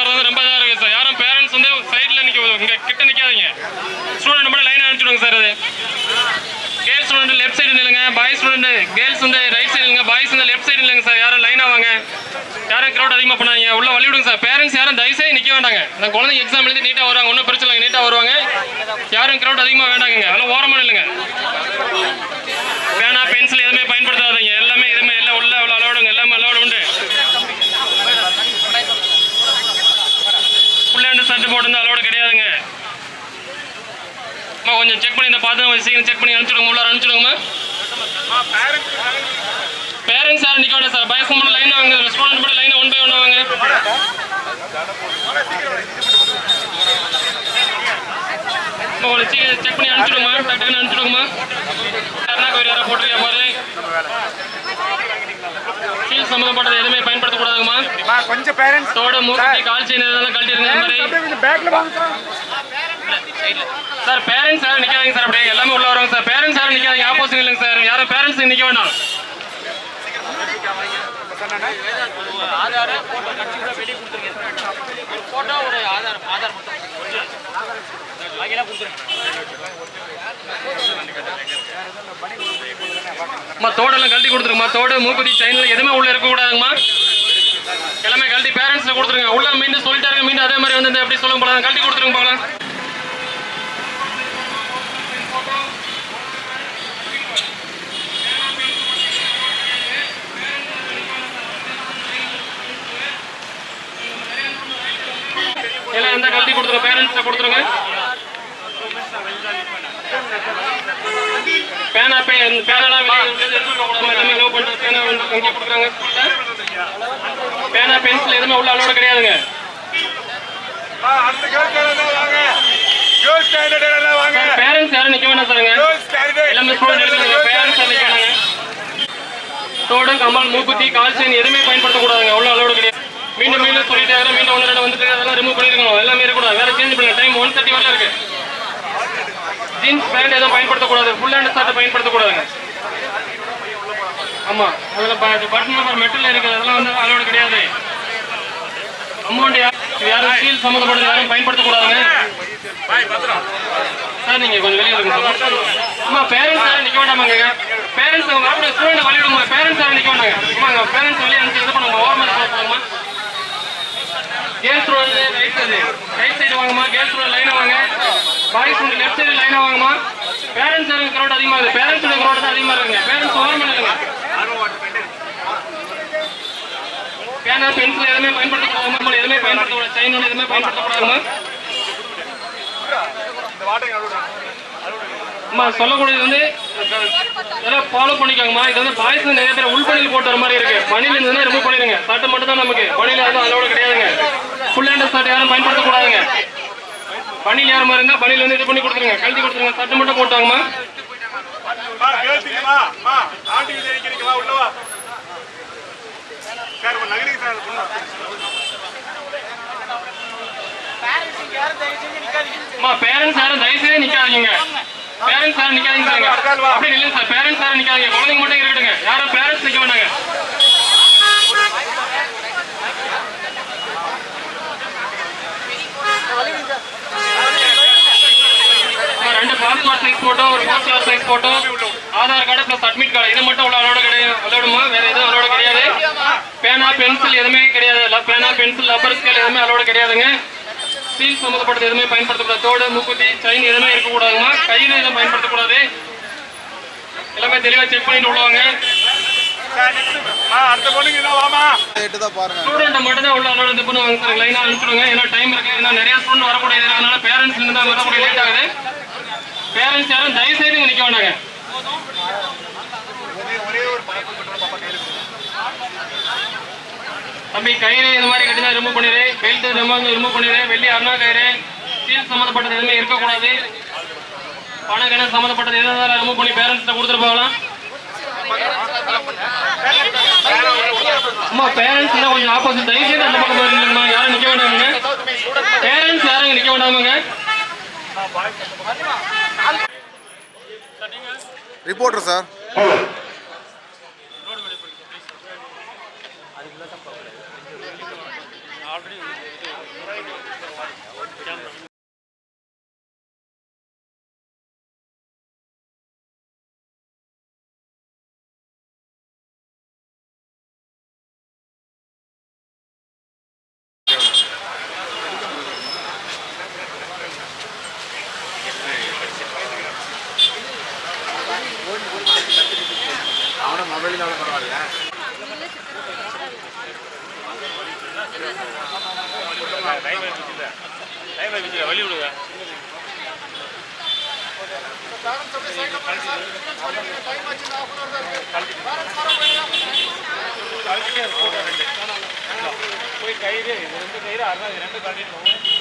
வர்றது ரொம்ப இதாக இருக்குது சார். யாரும் பேரண்ட்ஸ் வந்து சைடில் நிற்க இங்கே கிட்ட நிற்காதீங்க ஸ்டூடெண்ட் மட்டும் லைனாக அனுப்பிச்சுடுங்க சார் அது. கேர்ள்ஸ் ஸ்டூடெண்ட் லெஃப்ட் சைடு நில்லுங்க. பாய்ஸ் ஸ்டூடெண்ட் கேர்ள்ஸ் வந்து ரைட் சைடு இல்லைங்க பாய்ஸ் வந்து லெஃப்ட் சைடு இல்லைங்க சார். யாரும் லைனாக வாங்க. யாரும் க்ரௌட் அதிகமாக பண்ணாங்க உள்ள வழி விடுங்க சார். பேரண்ட்ஸ் யாரும் தயவுசெய்து நிற்க வேண்டாங்க. அந்த குழந்தைங்க எக்ஸாம் எழுதி நீட்டாக வருவாங்க. ஒன்றும் பிரச்சனை இல்லை. நீட்டாக வருவாங்க. யாரும் க்ரௌட் அதிகமாக வேண்டாங்க அதெல்லாம் ஓரமாக இல்லைங்க பேனா பென்சில் எதுவுமே பயன்படுத்தாதீங்க எல்லாமே எதுவுமே எல்லாம் உள்ள அவ்வளோ அலோடுங்க எல்லாமே அலோடு உண்டு புள்ளாண்டு சட்டை போட்டு அலோடு கிடையாதுங்க அம்மா கொஞ்சம் செக் பண்ணி இந்த பார்த்து கொஞ்சம் சீக்கிரம் செக் பண்ணி அனுப்பிச்சுடுங்க உள்ள அனுப்பிச்சுடுங்கம்மா. பேரண்ட்ஸ் யாரும் நிற்க வேண்டாம் சார் பயசம் மட்டும் லைனாக வாங்க. ஸ்டூடெண்ட் மட்டும் லைனாக ஒன் பை ஒன் வாங்க. சீக்கிரம் செக் பண்ணி அனுப்பிச்சுடுங்கம்மா. டக்கு டக்குன்னு அனுப்பிச்சுடுங்கம்மா. யாருன்னா கோயில் யாரா போட்டிருக்கா பாரு. கீழ் சம்மந்தப்பட்டது எதுவுமே பயன்படுத்தக்கூடாதுங்கம்மா. கொஞ்சம் பேரண்ட்ஸ் தோடு மூக்கி கால் இதெல்லாம் கழட்டிருங்க இந்த மாதிரி. சார் பேரண்ட்ஸ் யாரும் நிற்காதீங்க சார் அப்படியே. எல்லாமே உள்ள வருவாங்க சார். பேரண்ட்ஸ் யாரும் நிற்காதீங்க ஆப்போசிட் இல்லைங்க சார். யாரும் பேரண்ட்ஸ் நிற்க வேண்டாம் தோடெல்லாம் கழட்டி கொடுத்துருங்கம்மா. தோடு மூக்குத்தி செயின்ல எதுவுமே உள்ள இருக்க கூடாதுங்கம்மா. எல்லாமே கழட்டி பேரண்ட்ஸ்ல கொடுத்துருங்க. உள்ள மீண்டும் சொல்லிட்டாருங்க. மீன் மீண்டும் அதே மாதிரி வந்து அப்படி எப்படி சொல்லுங்க போலாம் கழட்டி கொடுத்துருங்க போகலாம் எல்லாம் எந்த கழட்டி கொடுத்துருங்க. பேனா பே பேனா கொடுக்குறாங்க. பேனா பென்சில் எதுவுமே உள்ள அலோட கிடையாதுங்க. பேரண்ட்ஸ் யாரும் நிக்க வேண்டாம் சாருங்க. எல்லாமே ஸ்டூடெண்ட் பேரண்ட்ஸ் வேணாங்க. கமல் மூக்குத்தி கால் செயின் எதுவுமே பயன்படுத்தக்கூடாதுங்க. உள்ள அலோடு கிடையாது. மீண்டும் மீண்டும் சொல்லிட்டே மீண்டும் ஒன்று ரெண்டு வந்துட்டு ரிமூவ் பண்ணிருக்கணும். எல்லாமே இருக்கக்கூடாது. வேற சேஞ்ச் பண்ணுங்க டைம் ஒன் தேர்ட்டி வரல இருக்கு. ஜீன்ஸ் பேண்ட் எதுவும் பயன்படுத்தக்கூடாது. ஃபுல் ஹேண்ட் ஷர்ட் பயன்படுத்தக்கூடாதுங்க. ஆமா. அதுல பட்டன் நம்பர் மெட்டல் இருக்குது. அதெல்லாம் வந்து அலோடு கிடையாது. அமௌண்ட் யாரும் ஸ்டீல் சம்மந்தப்பட்டது யாரும் பயன்படுத்தக்கூடாதுங்க. சார் நீங்க கொஞ்சம் வெளியே இருங்க. சார் அம்மா பேரண்ட்ஸ் யாரும் நிக்க வேண்டாமாங்க? பேரண்ட்ஸ் வரக்கூடிய ஸ்டூடெண்ட் வழி விடுங்க பேரண்ட்ஸ் யாரும் நிக்க வேண்டாங்க. அம்மாங்க பேரண்ட்ஸ் வெளியே அனுப்பிச்சு இது பண்ணுங்க ஓரமாக போகணுமா girls road right side right side வாங்கம்மா கேர்ள்ஸ் ரோடு லைனா வாங்க. பாய்ஸ் வந்து லெஃப்ட் சைடு லைனா வாங்கம்மா பேரண்ட்ஸ் இருக்க கிரௌட் அதிகமாக இருக்குது பேரண்ட்ஸ் கிரௌட் தான் அதிகமாக இருக்குங்க. பேரண்ட்ஸ் ஓரம் இல்லைங்க பேனா பென்சில் எதுவுமே பயன்படுத்தக்கூடாதுமா எதுவுமே பயன்படுத்தக்கூடாது. சைன் எதுவுமே பயன்படுத்தக்கூடாதுமா அம்மா சொல்லக்கூடியது வந்து இதெல்லாம் ஃபாலோ பண்ணிக்கோங்கம்மா. இது வந்து பாய்ஸ் நிறைய பேர் உள்பணியில் போட்டு வர மாதிரி இருக்கு. மணியில் இருந்ததுன்னா ரிமூவ் பண்ணிடுங்க. சட்டம் மட்டும் தான் நமக்கு. பணியில் எதுவும் அதோட கிடையாதுங்க. ஃபுல் ஹேண்ட் ஷர்ட் யாரும் பயன்படுத்தக்கூடாதுங்க. பணியில் யாரும் இருந்தால் பணியில் வந்து இது பண்ணி கொடுத்துருங்க. கழட்டி கொடுத்துருங்க. சட்டை மட்டும் போட்டாங்கம்மா. பேரண்ட்ஸ் யாரும் தயவுசெய்து நிக்காதீங்க. பேரண்ட்ஸ் யாரும் நிக்காதீங்க அப்படி இல்லைங்க சார். பேரண்ட்ஸ் யாரும் நிக்காதீங்க. குழந்தைங்க மட்டும் இருக்கட்டுங்க. யாரும் பேரண்ட்ஸ் நிக்க வேண்டாங்க ரெண்டு பாஸ்போர்ட் சைஸ் போட்டோ ஒரு passport size photo. Aadhaar card plus admit card இது மட்டும் உள்ள அலோட கிடையாது அலோடுமா வேற எதுவும் அலோட கிடையாது. பேனா பென்சில் எதுவுமே கிடையாது. பேனா பென்சில் ரப்பர் ஸ்கேல் எதுவுமே அலோட கிடையாதுங்க. ஸ்டீல் சம்மந்தப்பட்டது எதுவுமே பயன்படுத்தக்கூடாது. தோடு மூக்குத்தி செயின் எதுவுமே இருக்கக்கூடாதுமா? கையில் எதுவும் பயன்படுத்தக்கூடாது. எல்லாமே தெளிவாக செக் பண்ணிட்டு உள்ளவங்க. சார் தான் பாருங்க ஸ்டூடெண்ட் மட்டும் தான் உள்ள அலோட இது பண்ணுவாங்க சார் லைனாக அனுப்பிச்சுடுங்க ஏன்னா டைம் இருக்கு. ஏன்னா நிறைய ஸ்டூடெண்ட் வரக்கூடியது அதனால பேரண்ட்ஸ் இருந்து தான் வரக்கூடிய லேட் ஆகுது. பேரண்ட்ஸ் யாரும் தயவு செய்து இங்க நிக்க வேண்டாங்க. தம்பி கயிறு இந்த மாதிரி கட்டி தான் ரிமூவ் பண்ணிடு. பெல்ட் ரிமூவ் ரிமூவ் பண்ணிடு. வெள்ளி அருணா கயிறு. ஸ்டீல் சம்மந்தப்பட்டது எதுவுமே இருக்கக்கூடாது. பணம் கிணறு சம்மந்தப்பட்டது எதுவும் ரிமூவ் பண்ணி பேரண்ட்ஸ்ல கொடுத்துட்டு போகலாம். அம்மா பேரண்ட்ஸ் தான் கொஞ்சம் ஆப்போசிட் தயவு செய்து அந்த பக்கம் போயிருந்தீங்கம்மா யாரும் நிக்க வேண்டாமுங்க பேரண்ட்ஸ் யாரும் நிக்க வேண்டாமுங்க ரிப்போர்ட்டர் சார் மேடம் மொபைல்னாலும் பரவாயில்ல. வழி விடுங்க போய் கயிறு ரெண்டு கயிறு அறுபது ரெண்டு கழட்டிட்டு